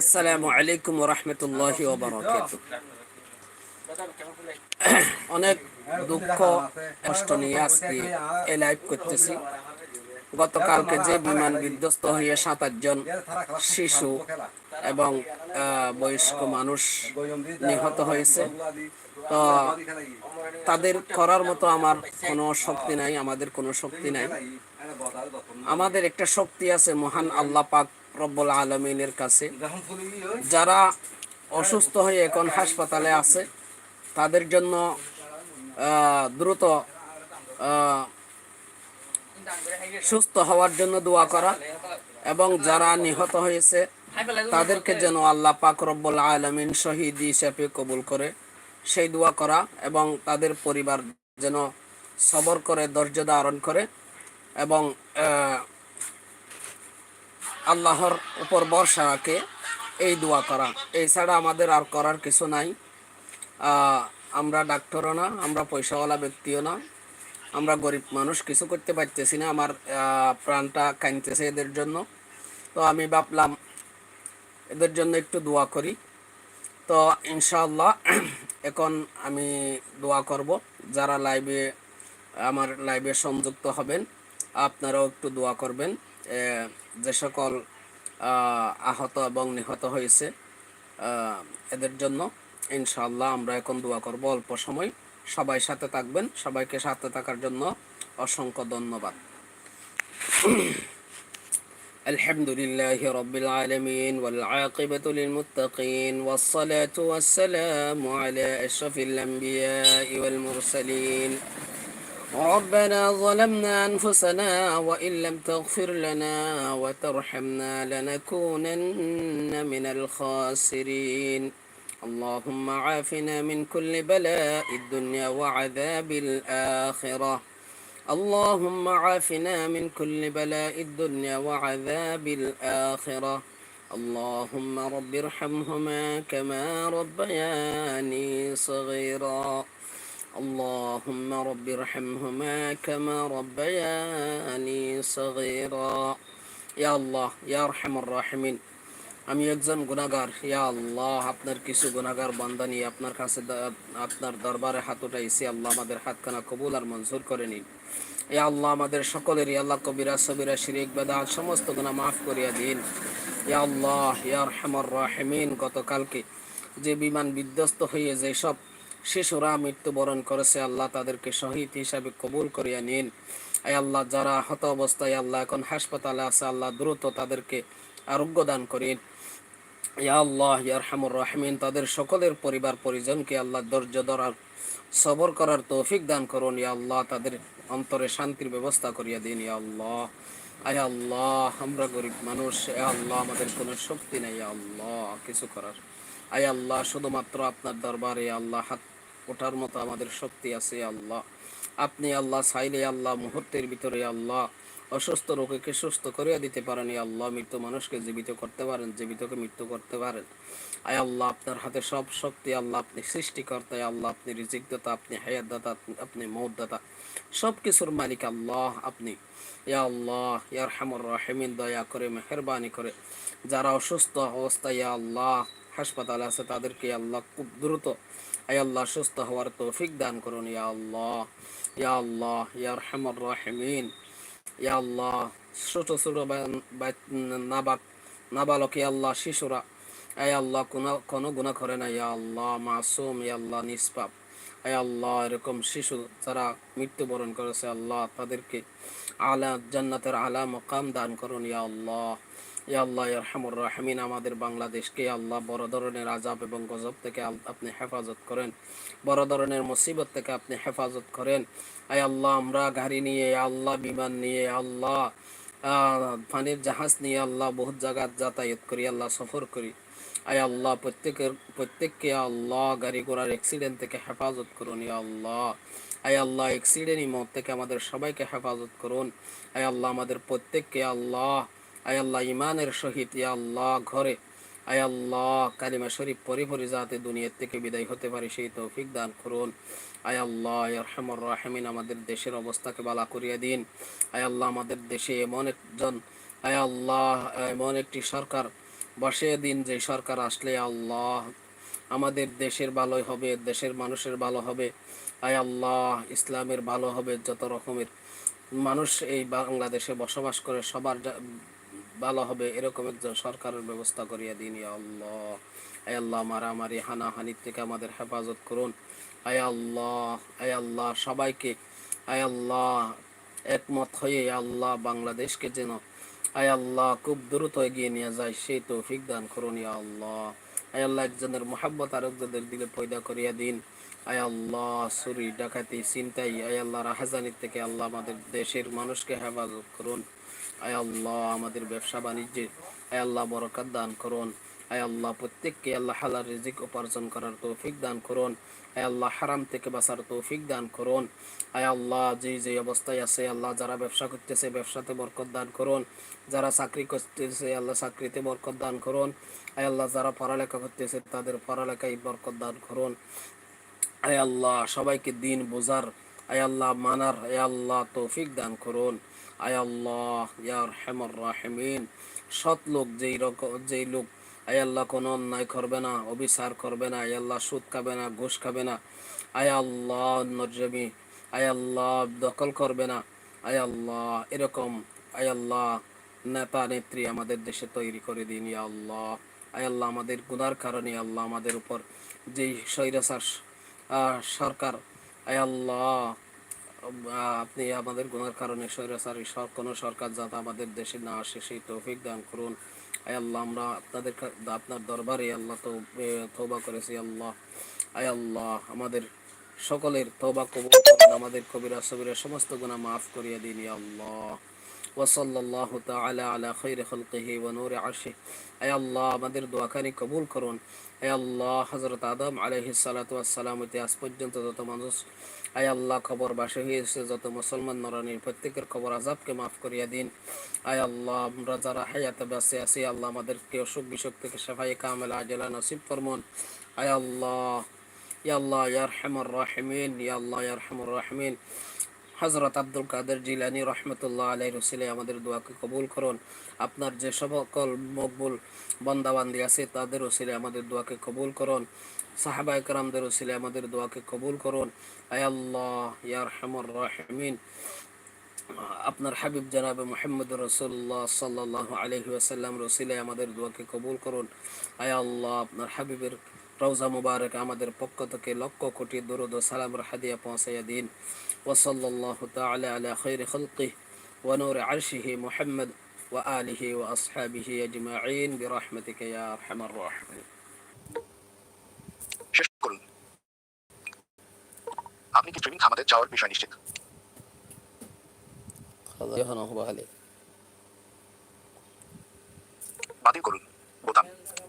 আসসালামু আলাইকুম রহমতুল্লাহ অনেক দুঃখ, কষ্ট নিয়ে আজকে এই লাইভ করতেছি। গতকালকে যে বিমান বিধ্বস্ত হয়ে সাত জন শিশু এবং বয়স্ক মানুষ নিহত হয়েছে। তো তাদের করার মতো আমার কোনো শক্তি নাই, আমাদের কোনো শক্তি নাই। আমাদের একটা শক্তি আছে মহান আল্লাহ পাক রব্বুল আলমিনের কাছে। যারা অসুস্থ হয়ে এখন হাসপাতালে আছে, তাদের জন্য দ্রুত সুস্থ হওয়ার জন্য দোয়া করা এবং যারা নিহত হয়েছে, তাদেরকে যেন আল্লাহ পাক রব্বুল আলমিন শহীদ হিসেবে কবুল করে। সেই দোয়া করা এবং তাদের পরিবার যেন সবর করে, ধৈর্য ধারণ করে এবং আল্লাহর উপর ভরসা রাখে, এই দোয়া করা। এছাড়া আমাদের আর করার কিছু নাই। আমরা ডাক্তারও না, আমরা পয়সাওয়ালা ব্যক্তিও না। আমরা গরিব মানুষ, কিছু করতে পারতেছি না। আমার প্রাণটা কাঁদতেছে এদের জন্য। তো আমি ভাবলাম, এদের জন্য একটু দোয়া করি। তো ইনশাআল্লাহ, এখন আমি দোয়া করব। যারা লাইভে, আমার লাইভে সংযুক্ত হবেন, আপনারাও একটু দোয়া করবেন। যে সকল আহ, আহত এবং নিহত হয়েছে আহ, এদের জন্য ইনশাআল্লাহ আমরা এখন দোয়া করব অল্প সময় সবাই সাথে থাকবেন সবাইকে সাথে থাকার জন্য অসংখ্য ধন্যবাদ الحمد لله رب العالمين والعاقبة للمتقين والصلاة والسلام على أشرف الأنبياء والمرسلين ربنا ظلمنا أنفسنا وإن لم تغفر لنا وترحمنا لنكونن من الخاسرين. اللهم عافنا من كل بلاء الدنيا وعذاب الآخرة. اللهم عافنا من كل بلاء الدنيا وعذاب الآخرة. اللهم رب ارحمهما كما ربياني صغيرا. اللهم رب ارحمهما كما ربياني صغيرا يا الله يا ارحم الراحمين আমি একজন গুনাগার ইয়া আল্লাহ আপনার কিছু গুনাগার বান্দা নিয়ে আপনার কাছে দ- আপনার দরবারে হাত উঠাইছি আল্লাহ আমাদের হাতখানা কবুল আর মঞ্জুর করে নিন ইয়া আল্লাহ আমাদের সকলেরই আল্লাহ কবিরা সবিরা শিরিক বেদাত সমস্ত গুনাহ মাফ করিয়া দিন ইয়া আল্লাহ ইয়া রহমার রাহিমিন গতকালকে যে বিমান বিধ্বস্ত হয়ে যেসব শিশুরা মৃত্যুবরণ করেছে, আল্লাহ তাদেরকে শহীদ হিসাবে কবুল করিয়া নিন। আয় আল্লাহ, যারা হত অবস্থায় আল্লাহ এখন হাসপাতালে আছে, আল্লাহ দ্রুত তাদেরকে আরোগ্য দান করেন। ইয়া আল্লাহ ইয়ারহামুর রাহমিন, তাদের সকলের পরিবার পরিজনকে আল্লাহ ধৈর্য ধরার, সবর করার তৌফিক দান করুন। ইয়া আল্লাহ, তাদের অন্তরে শান্তির ব্যবস্থা করিয়া দিন, ইয়া আল্লাহ। আয় আল্লাহ, আমরা গরিব মানুষ এ আল্লাহ, আমাদের কোনো শক্তি নেই আল্লাহ, কিছু করার। আয় আল্লাহ, শুধুমাত্র আপনার দরবারে আল্লাহ, হাত ওঠার মতো আমাদের শক্তি আছে আল্লাহ। আপনি আল্লাহ চাইলে আল্লাহ মুহূর্তের ভিতরে আল্লাহ অসুস্থ রোগীকে সুস্থ করিয়া দিতে পারেন। আল্লাহ মৃত্যু মানুষকে জীবিত করতে পারেন, জীবিতকে মৃত্যু করতে পারেন। আয় আল্লাহ, আপনার হাতে সব শক্তি আল্লাহ আপনি সৃষ্টিকর্তা আল্লাহ আপনি রিজিক দাতা আপনি হায়াত দাতা আপনি- আপনি মৌত দাতা সব কিছুর মালিক আল্লাহ আপনি। ইয়া আল্লাহ ইয়ার হামর রাহিমিন, দয়া করে, মেহরবানি করে। যারা অসুস্থ অবস্থায়, ইয়া আল্লাহ হাসপাতালে আছে, তাদেরকে আল্লাহ খুব দ্রুত, আয় আল্লাহ সুস্থ হওয়ার তৌফিক দান করুন, ইয়া আল্লাহ ইয়া আল্লাহ ইয়ার হামর রাহিমিন, ইয়া আল্লাহ, ছোট ছোট নাবাক নাবালক ইয়া আল্লাহ, শিশুরা, আয় আল্লাহ, কোনো কোনো গুণা করে না, ইয়া আল্লাহ, মাসুম, ইয়া আল্লাহ, নিষ্পাপ, আয় আল্লাহ, এরকম শিশু যারা মৃত্যুবরণ করেছে, আল্লাহ তাদেরকে আলা জান্নাতের আলা মকাম দান করুন, ইয়া আল্লাহ। ইয়া আল্লাহ ইয়ারহামুর রাহমিন, আমাদের বাংলাদেশকে আল্লাহ বড় ধরনের আজাব এবং গজব থেকে আপনি হেফাজত করেন। বড় ধরনের মুসিবত থেকে আপনি হেফাজত করেন। আয় আল্লাহ, আমরা গাড়ি নিয়ে, আল্লাহ বিমান নিয়ে, আল্লাহ পানির জাহাজ নিয়ে, আল্লাহ বহুত জায়গা যাতায়াত করি, আল্লাহ সফর করি। আয় আল্লাহ, প্রত্যেকের, প্রত্যেককে আল্লাহ গাড়ি ঘোড়ার অ্যাক্সিডেন্ট থেকে হেফাজত করুন, ইয়া আল্লাহ। আয় আল্লাহ অ্যাক্সিডেন্ট মত থেকে আমাদের সবাইকে হেফাজত করুন। আয় আল্লাহ, আমাদের প্রত্যেককে আল্লাহ আয় আল্লাহ ইমানের সহিত, ইয়া আল্লাহ ঘরে। আয় আল্লাহ, কালিমা শরীফ পরি পরি যাতে দুনিয়ার থেকে বিদায় হতে পারে, সেই তৌফিক দান করুন। আয় আল্লাহ রহমর রাহমিন, আমাদের দেশের অবস্থাকে বালা করিয়া দিন। আয় আল্লাহ, আমাদের দেশে এমন একজন, আয় আল্লাহ, এমন একটি সরকার বসে দিন, যে সরকার আসলে আল্লাহ, আমাদের দেশের ভালোই হবে, দেশের মানুষের ভালো হবে। আয় আল্লাহ, ইসলামের ভালো হবে, যত রকমের মানুষ এই বাংলাদেশে বসবাস করে, সবার ভালো হবে, এরকম একজন সরকারের ব্যবস্থা করিয়া দিন আল্লাহ। আয় আল্লাহ, মারামারি, হানাহানি থেকে আমাদের হেফাজত করুন। আয় আল্লাহ আয় আল্লাহ, সবাইকে আয় আল্লাহ, একমত হয়ে আল্লাহ, বাংলাদেশকে যেন আয় আল্লাহ, খুব দ্রুত এগিয়ে নিয়ে যায়, সেই তৌফিক দান করুন, ইয়া আল্লাহ। আয় আল্লাহ, একজনের মোহাব্বত আরেকজনের দিলে পয়দা করিয়া দিন। আয় আল্লাহ, চুরি, ডাকাতি চিন্তাই আয় আল্লাহ রাহাজানির থেকে আল্লাহ আমাদের দেশের মানুষকে হেফাজত করুন। আয় আল্লাহ, আমাদের ব্যবসা বাণিজ্যে আয় আল্লাহ বরকত দান করুন। আয় আল্লাহ প্রত্যেককে আল্লাহ হালাল রিজিক উপার্জন করার তৌফিক দান করুন। আয় আল্লাহ হারাম থেকে বাঁচার তৌফিক দান করুন। আয় আল্লাহ যে যে অবস্থায় আছে, আল্লাহ যারা ব্যবসা করতেছে, ব্যবসাতে বরকত দান করুন। যারা চাকরি করতেছে, আল্লাহ চাকরিতে বরকত দান করুন। আয় আল্লাহ যারা পড়ালেখা করতেছে, তাদের পড়ালেখায় বরকত দান করুন। আয় আল্লাহ সবাইকে দিন বোঝার আয় আল্লাহ মানার, আয় আল্লাহ তৌফিক দান করুন। আয় আল্লাহ ইয়ার হেমর রাহেমিন। সৎ লোক যেই রকম যেই লোক, আয় আল্লাহ কোনো অন্যায় করবে না, অবিচার করবে না, আয় আল্লাহ সুদ খাবে না, ঘুষ খাবে না। আয় আল্লাহ নজমি আয় আল্লাহ দখল করবে না। আয় আল্লাহ এরকম, আয় আল্লাহ নেতা নেত্রী আমাদের দেশে তৈরি করে দিন, ইয়া আল্লাহ। আয় আল্লাহ আমাদের গুনার কারণে, আল্লাহ আমাদের উপর যেই স্বৈরাচার সরকার আল্লাহ আপনি আমাদের গুণার কারণে স্বৈরাচারী কোনো সরকার যাতে আমাদের দেশে না আসে, সেই তৌফিক দান করুন। আয় আল্লাহ, আমরা আপনাদের আপনার দরবারে আল্লাহ তো তৌবা করেছি আল্লাহ। আয় আল্লাহ, আমাদের সকলের তৌবা কবুল আমাদের কবিরা সবিরা সমস্ত গুণা মাফ করিয়ে দিন আল্লাহ। ওয়াসাল্লাহ তালা আলা খৈর খলকহে ওয়ানোর আশে আয় আল্লাহ, আমাদের দোয়াখানি কবুল করুন। আয় আল্লাহ হজরত আদম আলহি সালাতাম ইতিহাস পর্যন্ত যত মানুষ আয় আল্লাহ খবর বাসে হয়েছে, যত মুসলমান নরানির প্রত্যেকের খবর আজাবকে মাফ করিয়া দিন। আয় আল্লাহ, আমরা যারা হায়াতে বাসে আছি আল্লাহ, আমাদেরকে অসুখ বিসুখ থেকে সেফাই কামেল আজেলা নসিব ফরমন। আয় আল্লাহ ইয়া আল্লাহ ইয়ারহামুর রাহিমিন, ইয়া আল্লাহ ইয়ারহামুর রাহিমিন। হজরত আব্দুল কাদের জিলানি রহমতুল্লাহ আলাই রসিলে আমাদের দোয়াকে কবুল করুন। আপনার যে সকল মকবুল বন্দাবান্দি আছে, তাদের ওসিলে আমাদের দোয়াকে কবুল করুন। সাহাবা একরামদের ওসিলে আমাদের দোয়াকে কবুল করুন। আয় আল্লাহ, ইয়ার হেমর রাহমিন। আপনার হাবিব জানাবে মোহাম্মদ রসুল্লাহ সাল্লাহ আলহি আসাল্লাম রসিলে আমাদের দোয়াকে কবুল করুন। আয় আল্লাহ, আপনার হাবিবের রওজা মুবারক আমাদের পক্ষ থেকে লক্ষ কোটি দরুদ ও সালামের হাদিয়া পৌঁছাইয়া দিন। وصلى الله تعالى على خير خلقه ونور عرشه محمد وآله وأصحابه أجمعين برحمتك يا أرحم الراحمين শেষ করুন আপনি কি ট্রেনিং থামাতে চাওয়ার বিষয় নিশ্চিত هذا يهنا هو عليه বাতিল করুন বোতাম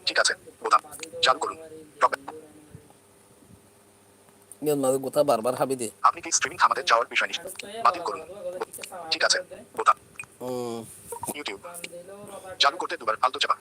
ঠিক আছে বোতাম চালু করুন টপ নিয়ম বারবার হাবি দিয়ে আপনি কি স্ট্রিমিং থামাতে যাওয়ার বিষয় নিশ্চিত? বাতিল করুন। ঠিক আছে বোতাম ইউটিউব চালু করতে দুবার আলতো চাপা।